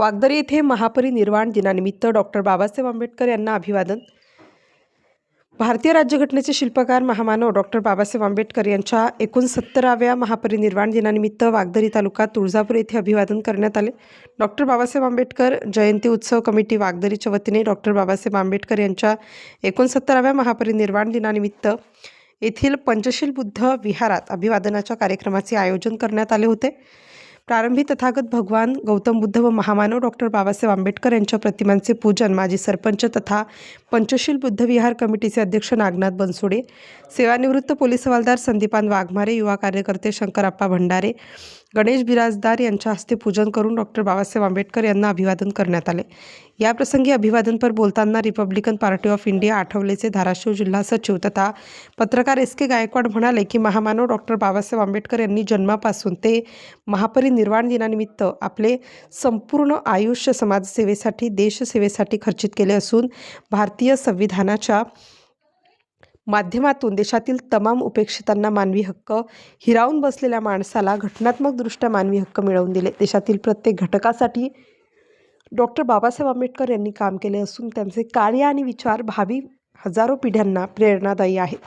वागदरे येथे महापरिनिर्वाण दिनानिमित्त डॉक्टर बाबासाहेब आंबेडकर यांना अभिवादन. भारतीय राज्यघटनेचे शिल्पकार महामानव डॉक्टर बाबासाहेब आंबेडकर यांच्या एकोणसत्तराव्या महापरिनिर्वाण दिनानिमित्त वागदरी तालुका तुळजापूर येथे अभिवादन करण्यात आले. डॉक्टर बाबासाहेब आंबेडकर जयंती उत्सव कमिटी वागदरीच्या वतीने डॉक्टर बाबासाहेब आंबेडकर यांच्या एकोणसत्तराव्या महापरिनिर्वाण दिनानिमित्त येथील पंचशील बुद्ध विहारात अभिवादनाच्या कार्यक्रमाचे आयोजन करण्यात आले होते. प्रारंभी तथागत भगवान गौतम बुद्ध व महामानव डॉक्टर बाबासाहेब आंबेडकर यांच्या प्रतिमांचे पूजन माजी सरपंच तथा पंचशील बुद्ध विहार कमिटीचे अध्यक्ष नागनाथ बनसोडे सेवानिवृत्त पोलीस हवालदार संदीपान वाघमारे युवा कार्यकर्ते शंकरप्पा भंडारे गणेश बिराजदार यांच्या हस्ते पूजन करून डॉक्टर बाबासाहेब आंबेडकर यांना अभिवादन करण्यात आले. याप्रसंगी अभिवादनपर बोलताना रिपब्लिकन पार्टी ऑफ इंडिया आठवलेचे धाराशिव जिल्हा सचिव तथा पत्रकार एस के गायकवाड म्हणाले की महामानव डॉक्टर बाबासाहेब आंबेडकर यांनी जन्मापासून ते महापरिनिर्वाण दिनानिमित्त आपले संपूर्ण आयुष्य समाजसेवेसाठी देशसेवेसाठी खर्चित केले असून भारतीय संविधानाच्या माध्यमातून देशातील तमाम उपेक्षितांना मानवी हक्क हिरावून बसलेल्या माणसाला घटनात्मकदृष्ट्या मानवी हक्क मिळवून दिले. देशातील प्रत्येक घटकासाठी डॉक्टर बाबासाहेब आंबेडकर यांनी काम केले असून त्यांचे कार्य आणि विचार भावी हजारो पिढ्यांना प्रेरणादायी आहेत.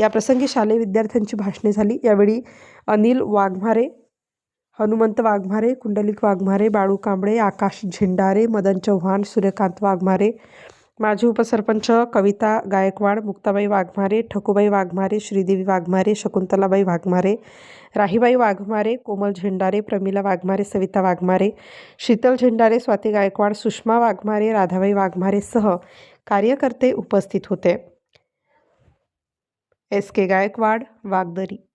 याप्रसंगी शालेय विद्यार्थ्यांची भाषणे झाली. यावेळी अनिल वाघमारे हनुमंत वाघमारे कुंडलिक वाघमारे बाळू कांबळे आकाश झेंडारे मदन चव्हाण सूर्यकांत वाघमारे माजी उपसरपंच कविता गायकवाड मुक्ताबाई वाघमारे ठकूबाई वाघमारे श्रीदेवी वाघमारे शकुंतलाबाई वाघमारे राहीबाई वाघमारे कोमल झेंडारे प्रमिला वाघमारे सविता वाघमारे शीतल झेंडारे स्वाती गायकवाड सुषमा वाघमारे राधाबाई वाघमारेसह कार्यकर्ते उपस्थित होते. S K Gaikwad Wagdari.